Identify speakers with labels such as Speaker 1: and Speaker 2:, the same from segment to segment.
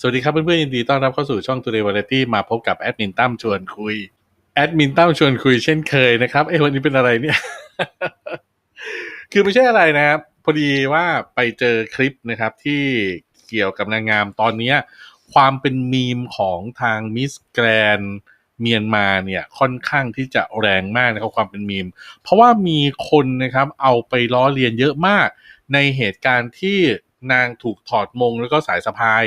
Speaker 1: สวัสดีครับเพื่อนๆยินดีต้อนรับเข้าสู่ช่อง Today Variety มาพบกับแอดมินตั้มชวนคุยแอดมินตั้มชวนคุยเช่นเคยนะครับเอ้วันนี้เป็นอะไรเนี่ย คือไม่ใช่อะไรนะครับ พอดีว่าไปเจอคลิปนะครับที่เกี่ยวกับนางงามตอนนี้ความเป็นมีมของทางมิสแกรนเมียนมาเนี่ยค่อนข้างที่จะแรงมากนะครับความเป็นมีม เพราะว่ามีคนนะครับเอาไปล้อเลียนเยอะมาก ในเหตุการณ์ที่นางถูกถอดมงแล้วก็สายสะพาย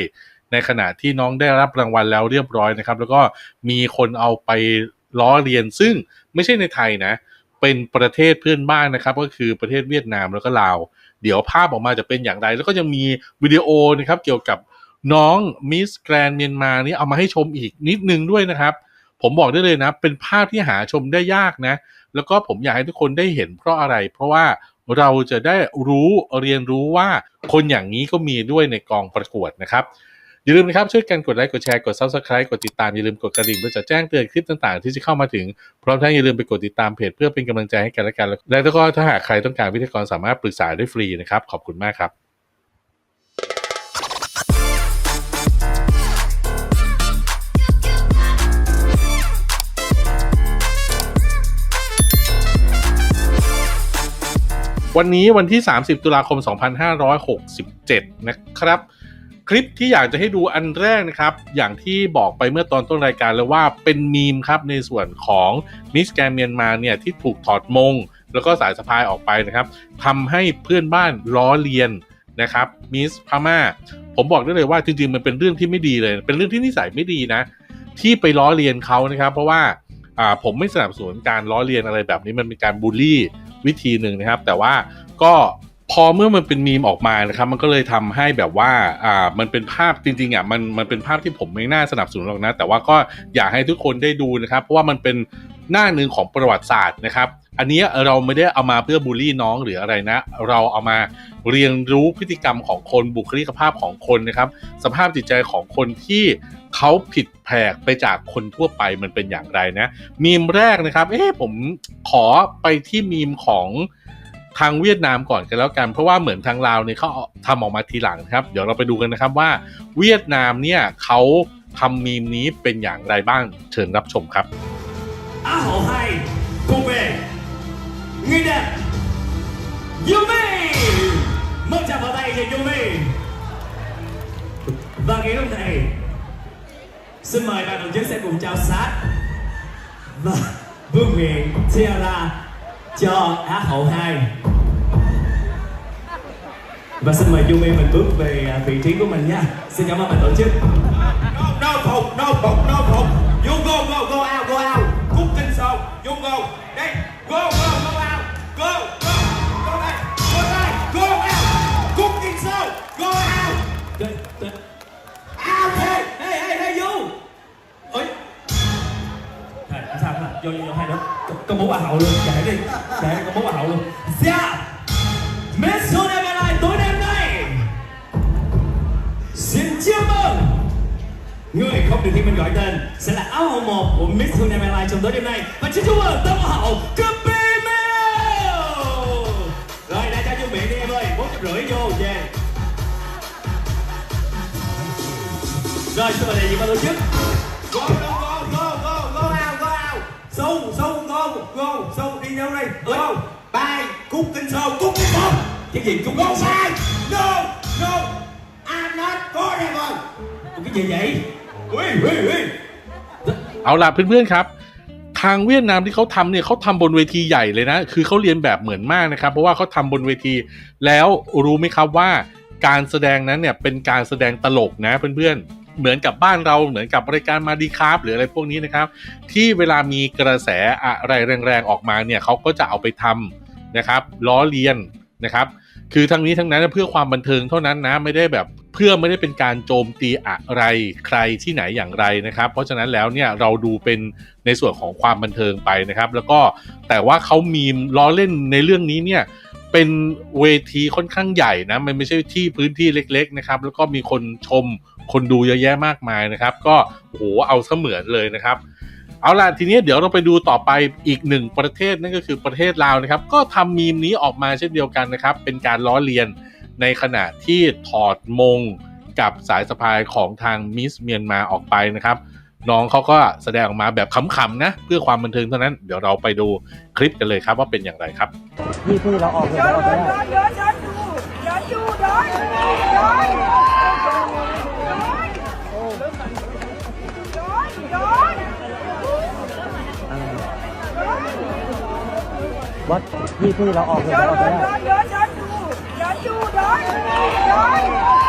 Speaker 1: ในขณะที่น้องได้รับรางวัลแล้วเรียบร้อยนะครับ แล้วก็มีคนเอาไปล้อเลียนซึ่งไม่ใช่ในไทยนะ เป็นประเทศเพื่อนบ้านนะครับ ก็คือประเทศเวียดนามแล้วก็ลาว เดี๋ยวภาพออกมาจะเป็นอย่างไร แล้วก็ยังมีวิดีโอนะครับเกี่ยวกับน้องมิสแกรนเมียนมานี่เอามาให้ชมอีกนิดนึงด้วยนะครับ ผมบอกได้เลยนะ เป็นภาพที่หาชมได้ยากนะ แล้วก็ผมอยากให้ทุกคนได้เห็นเพราะอะไร เพราะว่าเราจะได้รู้เรียนรู้ว่าคนอย่างนี้ก็มีด้วยในกองประกวดนะครับ อย่าลืมนะครับ ช่วยกันกดไลค์กดแชร์กด Subscribe กดติดตามอย่าลืมกดกระดิ่งเพื่อจะแจ้งเตือนคลิปต่างๆ ที่จะเข้ามาถึงพร้อมทั้งอย่าลืมไปกดติดตามเพจเพื่อเป็นกำลังใจให้กันและกันและก็ถ้าหากใครต้องการวิทยากรสามารถปรึกษาได้ฟรีนะครับขอบคุณมากครับวันนี้วันที่ 30 ตุลาคม 2567 นะครับ คลิปที่อยากจะให้ดูอันแรกนะครับ อย่างที่บอกไปเมื่อตอนต้นรายการแล้วว่าเป็นมีมครับในส่วนของมิสแกนเมียนมาเนี่ยที่ถูกถอดมง แล้วก็สายสะพายออกไปนะครับทำให้เพื่อนบ้านล้อเลียนนะครับมิสพม่า ผมบอกได้เลยว่าจริงๆ มันเป็นเรื่องที่ไม่ดีเลย เป็นเรื่องที่นิสัยไม่ดีนะ ที่ไปล้อเลียนเขานะครับ เพราะว่าอ่าผมไม่สนับสนุนการล้อเลียนอะไรแบบนี้มันเป็นการบูลลี่วิธีหนึ่งนะครับ แต่ว่าก็ พอเมื่อมันเป็นมีมออกมานะครับ มันก็เลยทำให้แบบว่าอ่ามันเป็นภาพจริงๆอะมันมันเป็นภาพที่ผมไม่น่าสนับสนุนหรอกนะ แต่ว่าก็อยากให้ทุกคนได้ดูนะครับ เพราะว่ามันเป็นหน้าหนึ่งของประวัติศาสตร์นะครับ อันนี้เราไม่ได้เอามาเพื่อบูลลี่น้องหรืออะไรนะ เราเอามาเรียนรู้พฤติกรรมของคนบุคลิกภาพของคนนะครับ สภาพจิตใจของคนที่เขาผิดแผกไปจากคนทั่วไปมันเป็นอย่างไรนะ มีมแรกนะครับ เอ๊ะผมขอไปที่มีมของ ทางเวียดนามก่อนกันแล้วกัน เพราะว่าเหมือนทางลาวเนี่ยเขาทำออกมาทีหลังครับ เดี๋ยวเราไปดูกันนะครับว่าเวียดนามเนี่ยเขาทำมีมนี้เป็นอย่างไรบ้างเชิญรับชมครับ
Speaker 2: Á hậu hai cùng về Người đẹp Yumi Một tràng vào tay cho Yumi Và ngày hôm nay Xin mời ban tổ chức sẽ cùng trao sát Và vương miện Tiara cho Á hậu 2 Và xin mời Yumi mình bước về à, vị trí của mình nha Xin cảm ơn ban tổ chức
Speaker 3: No, no phục, no phục, no phục. You go, go, go out, go out. Cooking show, you go. Đây, go, go,
Speaker 2: vô vô hai đứa. Có, có bố bà hậu luôn. Kệ đi. Kệ có bố bà hậu luôn. Dạ. Miss Universe tối đêm nay. Xin chào mừng. Người không được thiên mình gọi tên sẽ là áo hậu một của Miss Universe trong tối đêm nay. Và xin chúc mừng tấm hoa hậu Cupid Mill. Rồi đã cho chuẩn bị đi em ơi. Bốn trăm rưỡi vô về. Rồi xin mời đại diện ban tổ chức
Speaker 3: go, go, sâu đi đâu đây? Go. Bye. Cooking show, cooking show.
Speaker 2: cái gì cũng
Speaker 3: Go
Speaker 2: có sai
Speaker 3: bye. No, no. I'm not forever.
Speaker 2: cái gì vậy
Speaker 3: Ui, ui, ui.
Speaker 1: เอาล่ะเพื่อนๆครับ ทางเวียดนามที่เขาทำเนี่ยเขาทำบนเวทีใหญ่เลยนะ คือเขาเรียนแบบเหมือนมากนะครับ เพราะว่าเขาทำบนเวที แล้วรู้ไหมครับว่าการแสดงนั้นเนี่ยเป็นการแสดงตลกนะเพื่อนๆ เหมือนกับบ้านเราเหมือนกับบรายการมาดีครับหรืออะไรพวกนี้นะครับ ที่เวลามีกระแสอะไรแรงๆออกมาเนี่ยเขาก็จะเอาไปทำนะครับล้อเลียนนะครับ คือทั้งนี้ทั้งนั้นเพื่อความบันเทิงเท่านั้นนะไม่ได้แบบเพื่อไม่ได้เป็นการโจมตีอะไรใครที่ไหนอย่างไรนะครับ เพราะฉะนั้นแล้วเนี่ยเราดูเป็นในส่วนของความบันเทิงไปนะครับ แล้วก็แต่ว่าเขามีมล้อเล่นในเรื่องนี้เนี่ย เป็นเวทีค่อนข้างใหญ่นะ มันไม่ใช่ที่พื้นที่เล็ก ๆ นะครับ แล้วก็มีคนชมคนดูเยอะแยะมากมายนะครับ ก็โหเอาเสมือนเลยนะครับ เอาล่ะทีนี้เดี๋ยวเราไปดูต่อไปอีกหนึ่งประเทศนั่นก็คือประเทศลาวนะครับ ก็ทำมีมนี้ออกมาเช่นเดียวกันนะครับ เป็นการล้อเลียนในขณะที่ถอดมงกับสายสะพายของทางมิสเมียนมาออกไปนะครับ น้องเขาก็แสดงออกมาแบบขำๆนะ เพื่อความบันเทิงเท่านั้น เดี๋ยวเราไปดูคลิปกันเลยครับว่าเป็นอย่างไรครับ
Speaker 4: พี่พี่เราออกเลย
Speaker 5: ย้อน
Speaker 4: เราออก
Speaker 5: ย้
Speaker 4: ไม่
Speaker 5: อน
Speaker 4: ได้
Speaker 5: ย้อนดูย้อนอยู่ย้อนย้อน
Speaker 4: วัดพี่พี่เราออกเลย
Speaker 5: ย้อน
Speaker 4: เราออกไม่ได้
Speaker 5: ย้อนย้อนดูย้อนอยู่ย้อนย้อนย้อน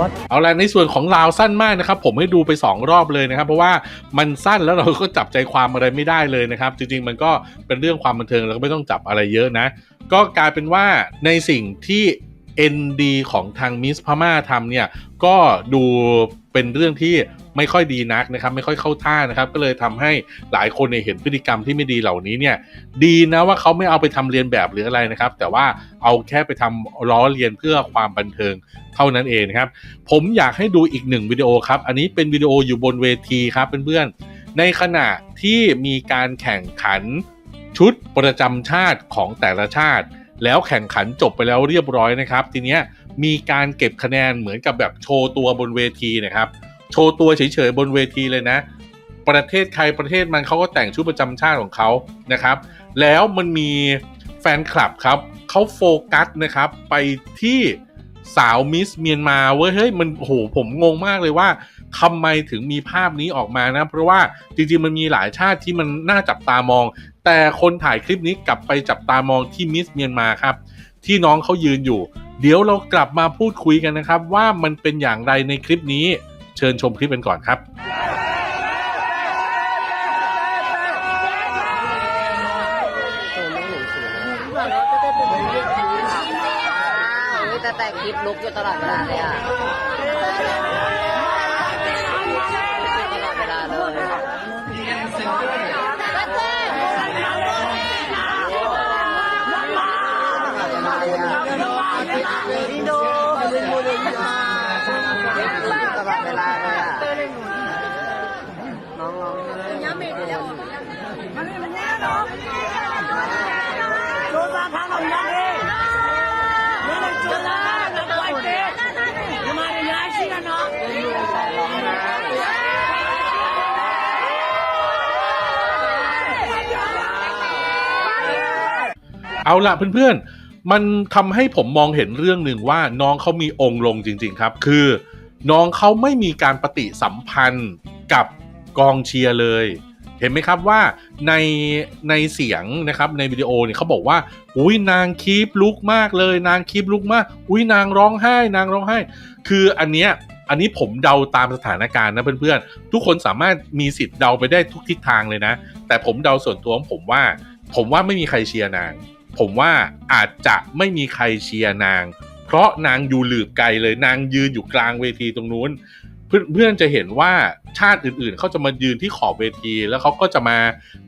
Speaker 4: วัด
Speaker 1: เอาละในส่วนของลาวสั้นมากนะครับ ผมให้ดูไป 2 รอบเลยนะครับ เพราะว่ามันสั้นแล้วเราก็จับใจความอะไรไม่ได้เลยนะครับ จริง ๆ มันก็เป็นเรื่องความบันเทิงแล้วก็ไม่ต้องจับอะไรเยอะนะ ก็กลายเป็นว่าในสิ่งที่ ND ของทางมิสพม่าทำเนี่ยก็ดูเป็นเรื่องที่ ไม่ค่อยดีนักนะครับ ไม่ค่อยเข้าท่านะครับ ก็เลยทำให้หลายคนเนี่ยเห็นพฤติกรรมที่ไม่ดีเหล่านี้เนี่ย ดีนะว่าเขาไม่เอาไปทำเรียนแบบหรืออะไรนะครับ แต่ว่าเอาแค่ไปทำล้อเลียนเพื่อความบันเทิงเท่านั้นเองนะครับ ผมอยากให้ดูอีกหนึ่งวิดีโอครับ อันนี้เป็นวิดีโออยู่บนเวทีครับเพื่อนๆในขณะที่มีการแข่งขันชุดประจำชาติของแต่ละชาติ แล้วแข่งขันจบไปแล้วเรียบร้อยนะครับ ทีเนี้ยมีการเก็บคะแนนเหมือนกับแบบโชว์ตัวบนเวทีนะครับ โชว์ตัวเฉยๆบนเวทีเลยนะ ประเทศใครประเทศมันเขาก็แต่งชุดประจำชาติของเขานะครับ แล้วมันมีแฟนคลับครับเขาโฟกัสนะครับ ไปที่สาวมิสเมียนมาเว้ยเฮ้ยมันโหผมงงมากเลยว่าทำไมถึงมีภาพนี้ออกมานะ เพราะว่าจริงๆมันมีหลายชาติที่มันน่าจับตามอง แต่คนถ่ายคลิปนี้กลับไปจับตามองที่มิสเมียนมาครับ ที่น้องเขายืนอยู่ เดี๋ยวเรากลับมาพูดคุยกันนะครับ ว่ามันเป็นอย่างไรในคลิปนี้ เชิญชมคลิปกันก่อนครับ
Speaker 6: แต่แต่คลิปลุกอยู่ตลอดเวลาเลยอะตลอดเวลาเลยตลอ ดเวลาเลยอะน้องร้องไห้
Speaker 1: เอาละเพื่อนๆ มันทำให้ผมมองเห็นเรื่องหนึ่งว่าน้องเขามีองค์ลงจริง ๆ ครับ คือ น้องเขาไม่มีการปฏิสัมพันธ์กับกองเชียร์เลย เห็นไหมครับว่าในในเสียงนะครับในวิดีโอเนี่ยเขาบอกว่า อุ้ยนางคีปลุกมากเลย นางคีปลุกมาก อุ้ยนางร้องไห้ นางร้องไห้ คืออันเนี้ยอันนี้ผมเดาตามสถานการณ์นะเพื่อนๆ ทุกคนสามารถมีสิทธิ์เดาไปได้ทุกทิศทางเลยนะ แต่ผมเดาส่วนตัวของผมว่า ผมว่าไม่มีใครเชียร์นาง ผมว่าอาจจะไม่มีใครเชียร์นาง เพราะนางอยู่หลืบไกลเลยนางยืนอยู่กลางเวทีตรงนู้น เพื่อนเพื่อนจะเห็นว่าชาติอื่นๆเขาจะมายืนที่ขอบเวที แล้วเขาก็จะมา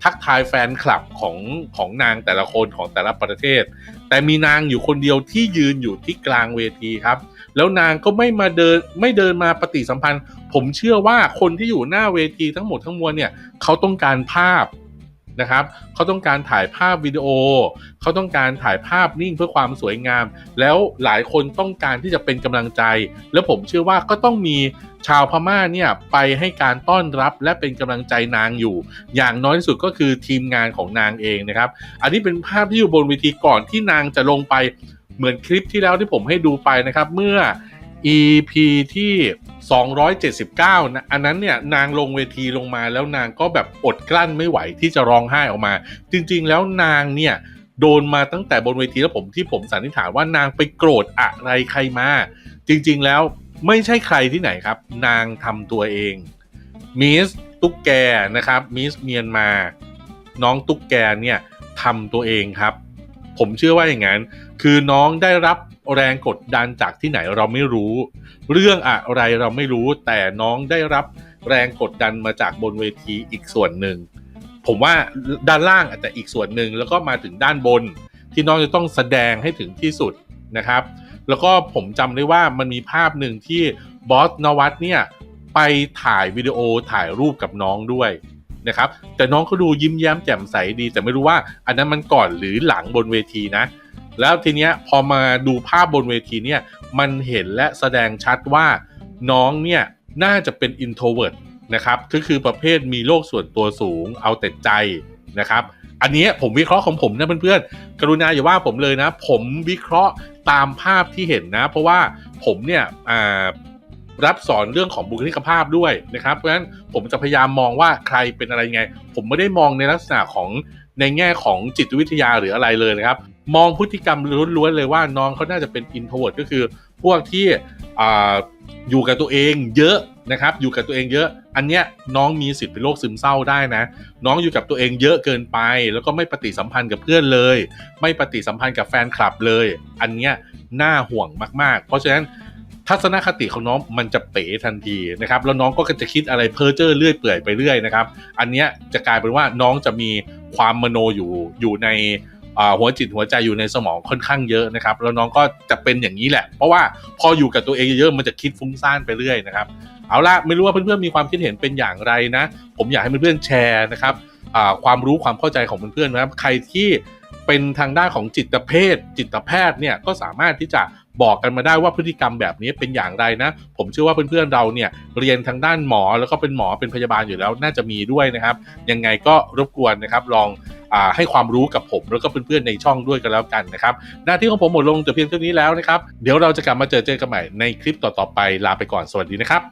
Speaker 1: ทักทายแฟนคลับของของนางแต่ละคนของแต่ละประเทศ แต่มีนางอยู่คนเดียวที่ยืนอยู่ที่กลางเวทีครับ แล้วนางก็ไม่มาเดินไม่เดินมาปฏิสัมพันธ์ ผมเชื่อว่าคนที่อยู่หน้าเวทีทั้งหมดทั้งมวลเนี่ยเขาต้องการภาพ นะครับเขาต้องการถ่ายภาพวิดีโอ เขาต้องการถ่ายภาพนิ่งเพื่อความสวยงาม แล้วหลายคนต้องการที่จะเป็นกำลังใจ แล้วผมเชื่อว่าก็ต้องมีชาวพม่าเนี่ยไปให้การต้อนรับและเป็นกำลังใจนางอยู่ อย่างน้อยที่สุดก็คือทีมงานของนางเองนะครับ อันนี้เป็นภาพที่อยู่บนเวทีก่อนที่นางจะลงไปเหมือนคลิปที่แล้วที่ผมให้ดูไปนะครับ เมื่อ EP ที่ 279นะอันนั้นเนี่ยนางลงเวทีลงมาแล้วนางก็แบบอดกลั้นไม่ไหวที่จะร้องไห้ออกมา จริงๆแล้วนางเนี่ยโดนมาตั้งแต่บนเวทีแล้วผมที่ผมสันนิษฐานว่านางไปโกรธอะไรใครมา จริงๆแล้วไม่ใช่ใครที่ไหนครับ นางทำตัวเองมิสตุ๊กแกนะครับมิสเมียนมา น้องตุ๊กแกเนี่ยทำตัวเองครับ ผมเชื่อว่าอย่างนั้น คือน้องได้รับ แรงกดดันจากที่ไหนเราไม่รู้ เรื่องอะไรเราไม่รู้ แต่น้องได้รับแรงกดดันมาจากบนเวทีอีกส่วนหนึ่ง ผมว่าด้านล่างอาจจะอีกส่วนหนึ่งแล้วก็มาถึงด้านบน ที่น้องจะต้องแสดงให้ถึงที่สุดนะครับ แล้วก็ผมจำได้ว่ามันมีภาพหนึ่งที่บอสนวัตเนี่ยไปถ่ายวิดีโอถ่ายรูปกับน้องด้วยนะครับแต่น้องเขาดูยิ้มแย้มแจ่มใสดี แต่ไม่รู้ว่าอันนั้นมันก่อนหรือหลังบนเวทีนะ แล้วทีเนี้ยพอมาดูภาพบนเวทีเนี่ยมันเห็นและแสดงชัดว่าน้องเนี่ยน่าจะเป็น introvert นะครับก็คือประเภทมีโลกส่วนตัวสูงเอาแต่ใจนะครับ อันนี้ผมวิเคราะห์ของผมนะเพื่อนๆ กรุณาอย่าว่าผมเลยนะ ผมวิเคราะห์ตามภาพที่เห็นนะ เพราะว่าผมเนี่ยรับสอนเรื่องของบุคลิกภาพด้วยนะครับ เพราะฉะนั้นผมจะพยายามมองว่าใครเป็นอะไรไง ผมไม่ได้มองในลักษณะของในแง่ของจิตวิทยาหรืออะไรเลยนะครับ มองพฤติกรรมล้วนๆเลยว่าน้องเขาน่าจะเป็น introvert ก็คือ พวกที่ออยู่กับตัวเองเยอะนะครับ อยู่กับตัวเองเยอะ อันเนี้ยน้องมีสิทธิ์เป็นโรคซึมเศร้าได้นะ น้องอยู่กับตัวเองเยอะเกินไป แล้วก็ไม่ปฏิสัมพันธ์กับเพื่อนเลย ไม่ปฏิสัมพันธ์กับแฟนคลับเลย อันเนี้ยน่าห่วงมาก ๆ เพราะฉะนั้นทัศนคติของน้องมันจะเป๋ทันทีนะครับ แล้วน้องก็จะคิดอะไรเพ้อเจ้อเรื่อยเปื่อยไปเรื่อยนะครับ อันเนี้ยจะกลายเป็นว่าน้องจะมีความมโนอยู่อยู่ใน หัวจิตหัวใจอยู่ในสมองค่อนข้างเยอะนะครับ แล้วน้องก็จะเป็นอย่างนี้แหละ เพราะว่าพออยู่กับตัวเองเยอะมันจะคิดฟุ้งซ่านไปเรื่อยนะครับเอาล่ะไม่รู้ว่าเพื่อนๆมีความคิดเห็นเป็นอย่างไรนะ ผมอยากให้เพื่อนๆแชร์นะครับความรู้ความเข้าใจของเพื่อนๆนะครับใครที่ เป็นทางด้านของจิตเภทจิตแพทย์เนี่ยก็สามารถที่จะบอกกันมาได้ว่าพฤติกรรมแบบนี้เป็นอย่างไรนะ ผมเชื่อว่าเพื่อนๆเราเนี่ยเรียนทางด้านหมอแล้วก็เป็นหมอเป็นพยาบาลอยู่แล้วน่าจะมีด้วยนะครับ ยังไงก็รบกวนนะครับลองอให้ความรู้กับผมแล้วก็เพื่อนๆในช่องด้วยกันแล้วกันนะครับ หน้าที่ของผมหมดลงแต่เพียงเท่านี้แล้วนะครับ เดี๋ยวเราจะกลับมาเจอเจอกันใหม่ในคลิปต่อๆไปลาไปก่อนสวัสดีนะครับ